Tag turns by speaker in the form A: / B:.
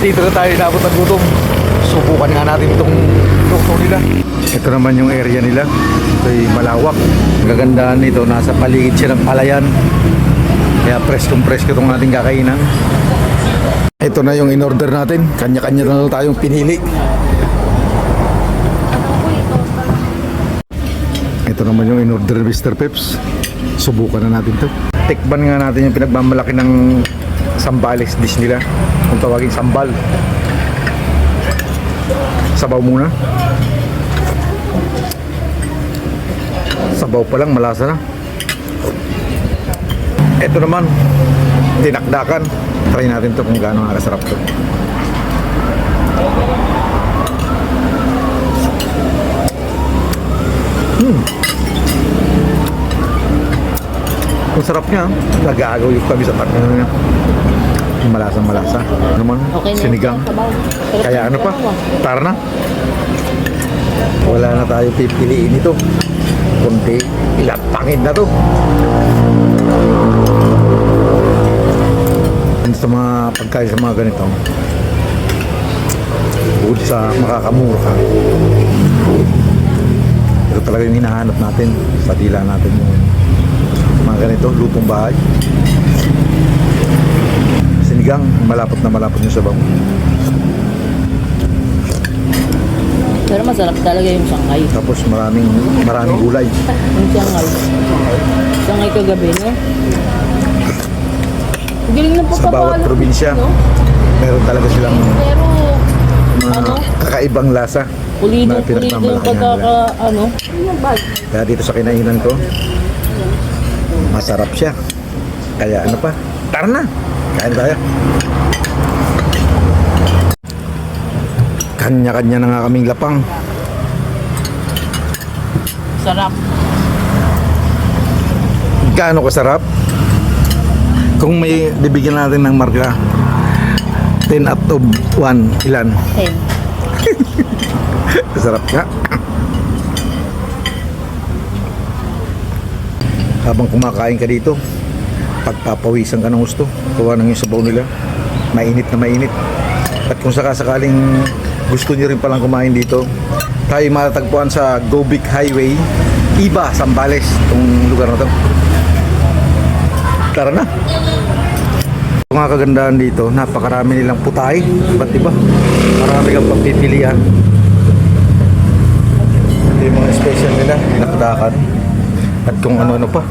A: dito na tayo inabot ng gutom. Subukan nga natin itong luto nila. Ito naman yung area nila. Ito'y malawak. Gagandaan nito, nasa paligid siya ng palayan. Kaya preskong presko itong ating kakainan. Ito na yung in-order natin. Kanya-kanya na lang tayong pinili. Ito naman yung in-order ni Mr. Peps. Subukan na natin to. Tikban nga natin yung pinagmamalaki ng sambales dish nila. Kung tawagin sambal. Sabaw muna. Sabaw pa lang, malasa na. Ito naman, dinakdakan. Try natin to kung gaano nga kasarap to. Ang sarap niya. Nag-aagaw yung kami sa partner niya. Malasa malasa. Ano
B: Okay
A: sinigang. Kaya ano pa? Tara na. Wala na tayo pipiliin ito. Kundi ilapangin na to. Ano sa mga pagkain sa mga ganito? Bukod sa makakamura ka. Ito talaga yung hinahanap natin. Sa dila natin yung mga ganito, lutong bahay. Sinigang, malapot na malapot yung sabaw.
B: Pero masarap talaga yung sangay.
A: Tapos maraming maraming gulay.
B: Yung sangay. Sangay kagabi, no? Galing na
A: Sa bawat probinsya,
B: No?
A: meron talaga silang
B: Pero,
A: mga
B: Ano?
A: kakaibang lasa.
B: pulido,
A: na
B: pulido yung pagkaka, ano?
A: Kaya dito sa kinainan ko, masarap siya. Kaya ano pa? Tara na! Kain tayo. Kanya-kanya na nga kaming lapang.
B: Sarap.
A: Gaano kasarap? Kung may bibigyan natin ng marka, 10 out of 1, ilan?
B: Ten.
A: Sarap nga. Habang kumakain ka dito, pagpapawisan ka ng gusto. Kuha ng yung sabaw nila. Mainit na mainit. At kung sakasakaling gusto niyo rin palang kumain dito, tayo matatagpuan sa Go Big Highway, Iba, Sambales, itong lugar na to. Tara na! Ito nga kagandahan dito, napakarami nilang putay, iba't iba. Marami kang pagpipilian. Ito yung mga special nila, nakdakan. At kung ano-ano pa.